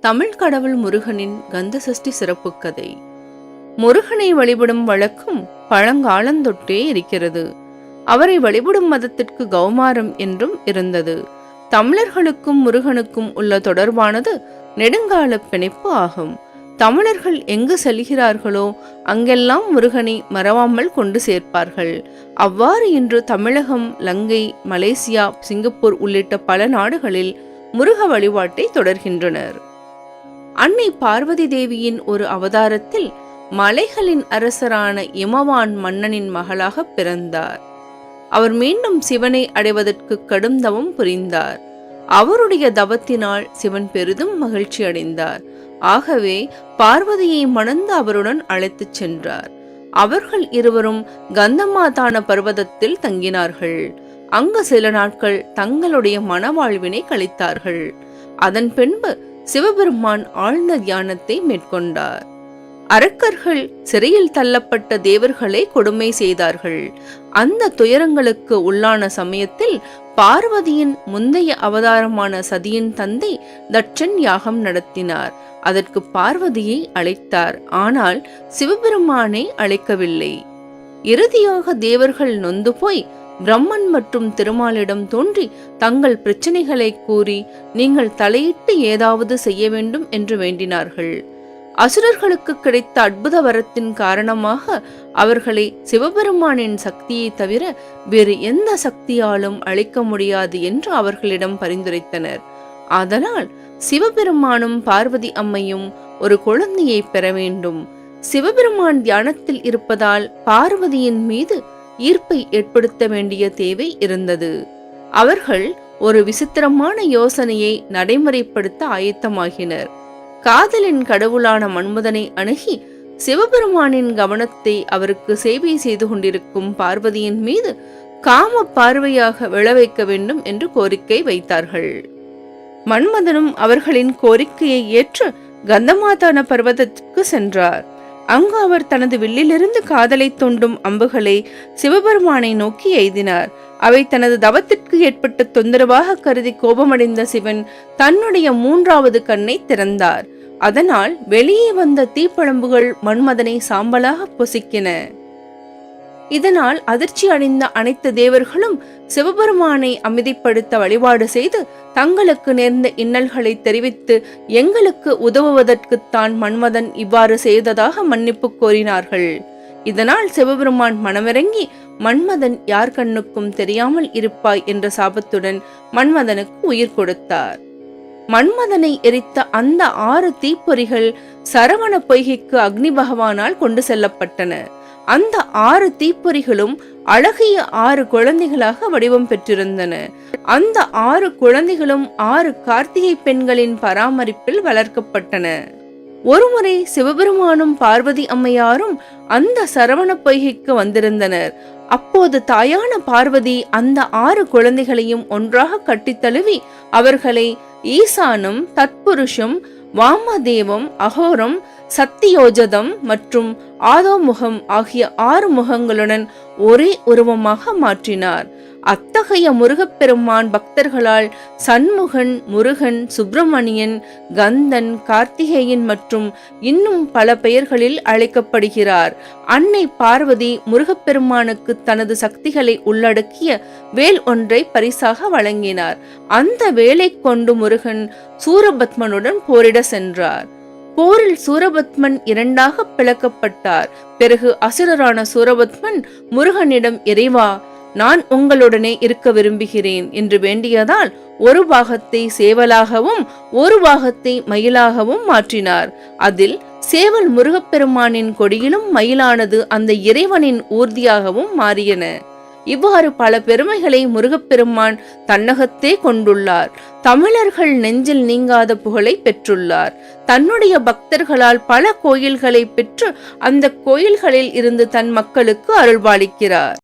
தமிழ் கடவுள் முருகனின் கந்த சஷ்டி சிறப்பு கதை. முருகனை வழிபடும் வழக்கம் பழங்காலந்தொட்டே இருக்கிறது. அவரை வழிபடும் மதத்திற்கு கௌமாரம் என்றும் இருந்தது. தமிழர்களுக்கும் முருகனுக்கும் உள்ள தொடர்பானது நெடுங்கால பிணைப்பு ஆகும். தமிழர்கள் எங்கு செல்கிறார்களோ அங்கெல்லாம் முருகனை மறவாமல் கொண்டு சேர்ப்பார்கள். அவ்வாறு இன்று தமிழகம் லங்கை மலேசியா சிங்கப்பூர் உள்ளிட்ட பல நாடுகளில் முருக வழிபாட்டை தொடர்கின்றனர். அன்னை பார்வதி தேவியின் ஒரு அவதாரத்தில் மலைகளின் அரசரான இமவான் மன்னனின் மகளாக பிறந்தார். அவர் மீண்டும் சிவனை அடைவதற்கு கடும் தவம் புரிந்தார். அவருடைய தவத்தினால் சிவன் பெரிதும் மகிழ்ச்சி அடைந்தார் ஆகவே பார்வதியை மணந்து அவருடன் அழைத்துச் சென்றார். அவர்கள் இருவரும் கந்தமாதான பர்வதத்தில் தங்கினார்கள். அங்கு சில நாட்கள் தங்களுடைய மனவாழ்வினை கழித்தார்கள். அதன் பின்பு சிவபெருமான் ஆழ்ந்த தியானத்தை மேற்கொண்டார். அரக்கர்கள் சிறையில் தள்ளப்பட்ட தேவர்களை கொடுமை செய்தார்கள். அந்த துயரங்களுக்கு உள்ளான சமயத்தில் பார்வதியின் முந்தைய அவதாரமான சதியின் தந்தை தட்சன் யாகம் நடத்தினார். அதற்கு பார்வதியை அழைத்தார். ஆனால் சிவபெருமானை அழைக்கவில்லை. இறுதியாக தேவர்கள் நொந்து போய் பிரம்மன் மற்றும் திருமாலிடம் தோன்றி தங்கள் பிரச்சனைகளை கூறி நீங்கள் தலையிட்டு ஏதாவது செய்ய வேண்டும் என்று வேண்டினார்கள். அசுரர்களுக்கு கிடைத்த அற்புத வரத்தின் காரணமாக அவர்களை சிவபெருமானின் சக்தியை தவிர வேறு எந்த சக்தியாலும் அழிக்க முடியாது என்று அவர்களிடம் பரிந்துரைத்தனர். அதனால் சிவபெருமானும் பார்வதி அம்மையும் ஒரு குழந்தையை பெற வேண்டும். சிவபெருமான் தியானத்தில் இருப்பதால் பார்வதியின் மீது ஈர்ப்பை ஏற்படுத்த வேண்டிய தேவை இருந்தது. அவர்கள் ஒரு விசித்திரமான யோசனையை நடைமுறைப்படுத்த ஆயத்தமாகினர். காதலின் கடவுளான மன்மதனை அணுகி சிவபெருமானின் கவனத்தை அவருக்கு சேவை செய்து கொண்டிருக்கும் பார்வதியின் மீது காம பார்வையாக விழ வைக்க வேண்டும் என்று கோரிக்கை வைத்தார்கள். மன்மதனும் அவர்களின் கோரிக்கையை ஏற்று கந்தமாதான பர்வதத்திற்கு சென்றார். அங்கு அவர் தனது வில்லிலிருந்து காதலை தூண்டும் அம்புகளை சிவபெருமானை நோக்கி எய்தினார். அவை தனது தவத்திற்கு ஏற்பட்ட தொந்தரவாக கருதி கோபமடைந்த சிவன் தன்னுடைய மூன்றாவது கண்ணை திறந்தார். அதனால் வெளியே வந்த தீப்பழம்புகள் மன்மதனை சாம்பலாக பொசிக்கின. இதனால் அதிர்ச்சி அடைந்த அனைத்து தேவர்களும் சிவபெருமானை அமைதிப்படுத்த வழிபாடு செய்து தங்களுக்கு நேர்ந்த இன்னல்களை தெரிவித்து எங்களுக்கு உதவுவதற்குத்தான் மன்மதன் இவ்வாறு செய்ததாக மன்னிப்பு கோரினார்கள். இதனால் சிவபெருமான் மனமிறங்கி மன்மதன் யார் கண்ணுக்கும் தெரியாமல் இருப்பாய் என்ற சாபத்துடன் மன்மதனுக்கு உயிர் கொடுத்தார். மன்மதனை எரித்த அந்த ஆறு தீப்பொறிகள் சரவண பொய்கைக்கு அக்னி பகவானால் கொண்டு செல்லப்பட்டன. அந்த ஆறு தீப்பொறிகளும் அழகிய ஆறு குழந்தைகளாக வடிவம் பெற்றிருந்தன. அந்த ஆறு குழந்தைகளும் ஆறு கார்த்திகை பெண்களின் பராமரிப்பில் வளர்க்கப்பட்டன. ஒருமுறை சிவபெருமானும் பார்வதி அம்மையாரும் அந்த சரவண பொய்கைக்கு வந்திருந்தனர். அப்போது தாயான பார்வதி அந்த ஆறு குழந்தைகளையும் ஒன்றாக கட்டித்தழுவி அவர்களை ஈசானும் தத்புருஷும் வாமதேவம் அகோரம் சத்தியோஜதம் மற்றும் ஆதோமுகம் ஆகிய ஆறு முகங்களுடன் ஒரே உருவமாக மாற்றினார். அத்தகைய முருகப்பெருமான் பக்தர்களால் சண்முகன் முருகன் சுப்பிரமணியன் கந்தன் கார்த்திகேயன் மற்றும் இன்னும் பல பெயர்களில் அழைக்கப்படுகிறார். அன்னை பார்வதி முருகப்பெருமானுக்கு தனது சக்திகளை உள்ளடக்கிய வேல் ஒன்றை பரிசாக வழங்கினார். அந்த வேலை கொண்டு முருகன் சூரபத்மனுடன் போரிட சென்றார். போரில் சூரபத்மன் இரண்டாக பிளக்கப்பட்டார். பிறகு அசுரரான சூரபத்மன் முருகனிடம் இறைவா நான் உங்களுடனே இருக்க விரும்புகிறேன் என்று வேண்டியதால் ஒரு பாகத்தை சேவலாகவும் ஒரு பாகத்தை மயிலாகவும் மாற்றினார். அதில் சேவல் முருகப்பெருமானின் கொடியிலும் மயிலானது அந்த இறைவனின் ஊர்தியாகவும் மாறியன. இவ்வாறு பல பெருமைகளை முருகப்பெருமான் தன்னகத்தே கொண்டுள்ளார். தமிழர்கள் நெஞ்சில் நீங்காத புகழை பெற்றுள்ளார். தன்னுடைய பக்தர்களால் பல கோயில்களை பெற்று அந்த கோயில்களில் இருந்து தன் மக்களுக்கு அருள்பாலிக்கிறார்